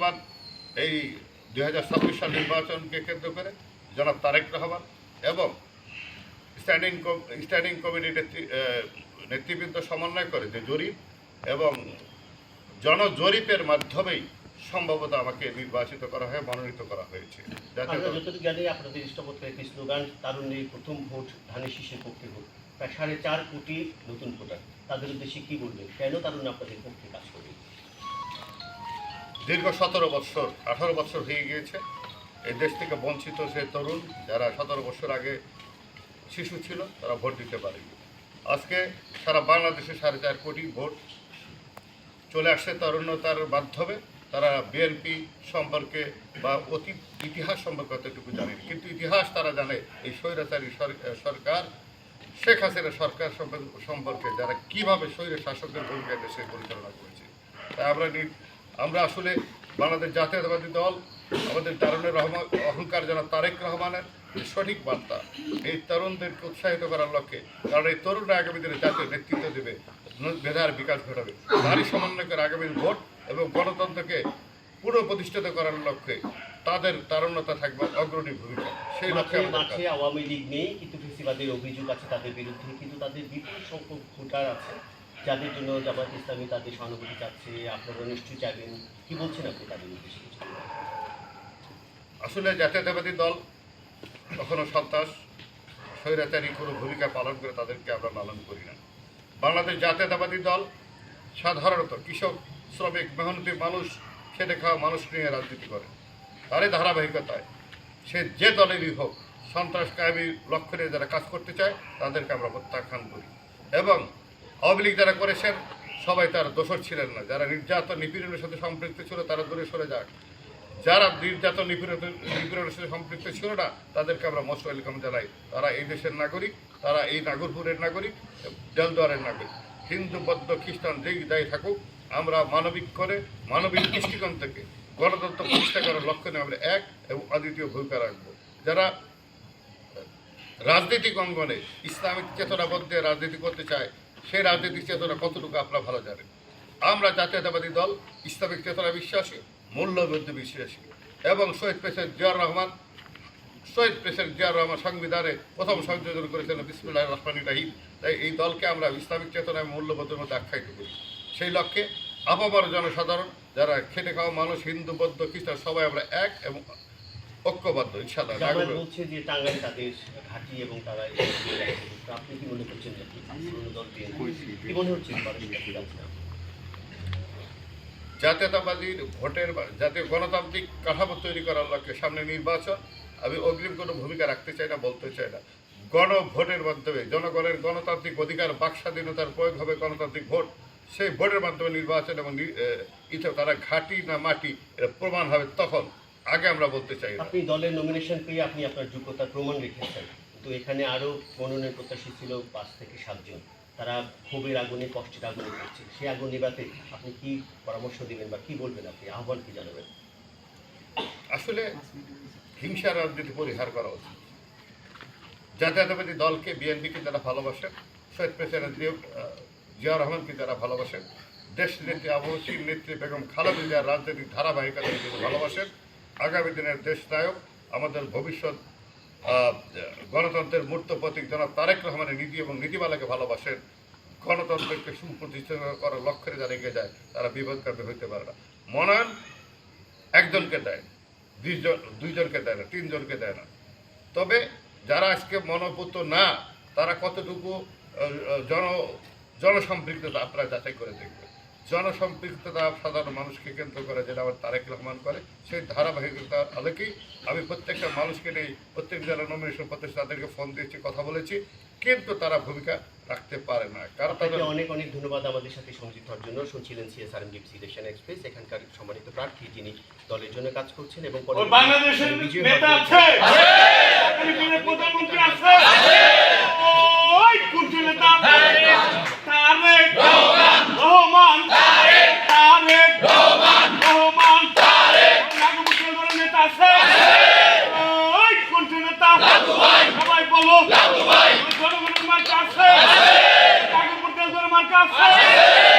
বর্তমান এই দুই হাজার ছাব্বিশ সাল নির্বাচনকে কেন্দ্র করে জনাব তারেক রহমান এবং স্ট্যান্ডিং স্ট্যান্ডিং কমিটি নেতৃ আহ, নেতৃবৃন্দ সমন্বয় করে যে জরিপ এবং জনজরিপের মাধ্যমেই সম্ভবত আমাকে নির্বাচিত করা হয় মনোনীত করা হয়েছে। যাতে আমরা যতটুকু জানি আপনাদের ইষ্টপত্রের একটি স্লোগান তারুণ্যের প্রথম ভোট ধানের শীষের পক্ষে ভোট। প্রায় সাড়ে চার কোটি নতুন ভোটার। তাদের উদ্দেশ্যে কি বলবেন? কেন তারুণ্য আপনাদের পক্ষে কাজ করবে? দীর্ঘ সতেরো বৎসর, আঠারো বৎসর হয়ে গিয়েছে। এই দেশ থেকে বঞ্চিত সে তরুণ, যারা সতেরো বছর আগে শিশু ছিল, তারা ভোট দিতে পারেনি। আজকে সারা বাংলাদেশে সাড়ে চার কোটি ভোট চলে আসছে তরুণতার মাধ্যমে। তারা বিএনপি সম্পর্কে বা অতীত ইতিহাস সম্পর্কে অতটুকু জানেনি কিন্তু ইতিহাস তারা জানে, এই স্বৈরাচারী সরকার, শেখ হাসিনা সরকার সম্পর্ক- যারা কীভাবে স্বৈর শাসকের ভূমিকা দেশে পরিচালনা করেছে। তাই আমরা আমরা আসলে বাংলাদেশ জাতীয়তাবাদী দল আমাদের তারুণের রহমান অহংকার যেন তারেক রহমানের সঠিক বার্তা এই তরুণদেরকে উৎসাহিত করার লক্ষ্যে কারণ এই তরুণরা আগামী দিনে জাতীয় নেতৃত্ব দেবে মেধার বিকাশ ঘটাবে। নারী সমন্বয় করে আগামী ভোট এবং গণতন্ত্রকে পুনঃপ্রতিষ্ঠিত করার লক্ষ্যে তাদের তারুণ্যতা থাকবে অগ্রণী ভূমিকা। সেই লক্ষ্যে মাঠে আওয়ামী লীগ নেই কিন্তু ফেসিবাদের অভিযোগ আছে তাদের বিরুদ্ধে কিন্তু তাদের বিপুল সংখ্যক ভোটার আছে। যাদের জন্য জামাত ইসলামী তাদের সহানুভূতি চাচ্ছে, আপনারা নিশ্চয়ই চাইবেন। কি বলছেন আপনি তাদের উদ্দেশ্যে? আসলে জাতীয়তাবাদী দল কখনো সন্ত্রাস, স্বৈরাচারী কোনো ভূমিকা পালন করে তাদেরকে আমরা পালন করি না। বাংলাদেশ জাতীয়তাবাদী দল সাধারণত কৃষক, শ্রমিক, মেহনতি মানুষ, খেটে খাওয়া মানুষ নিয়ে রাজনীতি করে। তারই ধারাবাহিকতায় সে যে দলেরই হোক, সন্ত্রাস কায়েমী লক্ষ্য নিয়ে যারা কাজ করতে চায়, তাদেরকে আমরা প্রত্যাখ্যান করি। এবং আওয়ামী লীগ যারা করেছেন, সবাই তার দোষর ছিলেন না। যারা নির্যাতন, নিপীড়নের সাথে সম্পৃক্ত ছিল, তারা দূরে সরে যাক। যারা নির্যাতন, নিপীড়ন নিপীড়নের সাথে সম্পৃক্ত ছিল না, তাদেরকে আমরা মোস্ট ওয়েলকাম জানাই। তারা এই দেশের নাগরিক, তারা এই নাগরপুরের নাগরিক দেলদুয়ারের নাগরিক। হিন্দু, বৌদ্ধ, খ্রিস্টান, যেই দায়ী থাকুক, আমরা মানবিক করে, মানবিক দৃষ্টিকোণ থেকে গণতন্ত্র প্রতিষ্ঠা করার লক্ষ্য নিয়ে আমরা এক এবং অদ্বিতীয় ভূমিকা রাখব। যারা রাজনৈতিক অঙ্গনে ইসলামিক চেতনাবদ্ধে রাজনীতি করতে চায় সেই রাজনৈতিক চেতনা কতটুকু আপনারা ভালো জানেন? আমরা জাতীয়তাবাদী দল, ইসলামিক চেতনা বিশ্বাসী, মূল্যবোধে বিশ্বাসী এবং শহীদ প্রেসিডেন্ট জিয়াউর রহমান, শহীদ প্রেসিডেন্ট জিয়াউর রহমান সংবিধানে প্রথম সংযোজন করেছিলেন বিসমুল্লাহ রহমান রাহিম। তাই এই দলকে আমরা ইসলামিক চেতনা এবং মূল্যবোধের মধ্যে আখ্যায়িত করি। সেই লক্ষ্যে আপামর জনসাধারণ, যারা খেটে খাওয়া মানুষ, হিন্দু, বৌদ্ধ, খ্রিস্টান, সবাই আমরা এক এবং ঐক্যবদ্ধ ইনশাল্লাহ বলছে যে টাঙ্গাইল তাদের ঘাঁটি এবং তারা আপনি কি মনে করছেন কি মনে হচ্ছে? জাতীয়তাবাদীর ভোটের জাতীয় গণতান্ত্রিক কাঠামো তৈরি করার লক্ষ্যে সামনে নির্বাচন। আমি অগ্রিম কোনো ভূমিকা রাখতে চাই না বলতে চাই না। গণ ভোটের মাধ্যমে জনগণের গণতান্ত্রিক অধিকার বাক স্বাধীনতার প্রয়োগ হবে গণতান্ত্রিক ভোট। সেই ভোটের মাধ্যমে নির্বাচন এবং ইতে তারা ঘাটি না মাটি এটা প্রমাণ হবে তখন। আগে আমরা বলতে চাই আপনি দলের নমিনেশন পেয়ে আপনি আপনার যোগ্যতার প্রমাণ রেখেছেন। তো এখানে আরও মনোনয়ন প্রত্যাশী ছিল পাঁচ থেকে সাতজন। তারা ক্ষোভের আগুনে কষ্টের আগুনে করছে সেই আগুন নেবাতে আপনি কি পরামর্শ দিবেন বা কি বলবেন আপনি? আহ্বান কি জানাবেন? আসলে হিংসা রাজনীতি পরিহার করা উচিত। জাতীয়তাবাদী দলকে বিএনপিকে যারা ভালোবাসেন শহীদ প্রেসিডেন্ট জিয়া রহমানকে যারা ভালোবাসেন দেশ নেত্রী আবহসীর নেত্রী বেগম খালেদা জিয়ার রাজনৈতিক ধারাবাহিকতা ভালোবাসেন আগামী দিনের দেশ নায়ক আমাদের ভবিষ্যৎ গণতন্ত্রের মূর্ত প্রতীক জনাব তারেক রহমানের নীতি এবং নীতিমালাকে ভালোবাসেন, গণতন্ত্রকে সুপ্রতিষ্ঠিত করার লক্ষ্যে যারা এগিয়ে যায়, তারা বিপদকামী হইতে পারে না। মনোনয়ন একজনকে দেয়, দুইজন, দুইজনকে দেয় না, তিনজনকে দেয় না। তবে যারা আজকে মনোপুত না, তারা কতটুকু জন, জনসম্পৃক্ততা আপনারা যাচাই করে দেখবেন। জনসম্পৃক্ততা সাধারণ মানুষকে কেন্দ্র করে যেটা আমার তারেক রহমান করে সেই ধারাবাহিকতার আলোকেই আমি প্রত্যেকটা মানুষকে নিয়ে প্রত্যেক জেলা নমিনেশন প্রত্যেক তাদেরকে ফোন দিয়েছি কথা বলেছি কিন্তু তারা ভূমিকা রাখতে পারে না। কারণ তাদের অনেক অনেক ধন্যবাদ আমাদের সাথে সংযুক্ত হওয়ার জন্য। শুনছিলেন সিএসআর এম ডিপসি ইলেকশন এক্সপ্রেস এখানকার সম্মানিত প্রার্থী যিনি দলের জন্য কাজ করছেন এবং বাংলাদেশের নেতা আছে! প্রধানমন্ত্রী আছে! বলব গরু গরুর মার্কা আছে। ঠাকুরপুর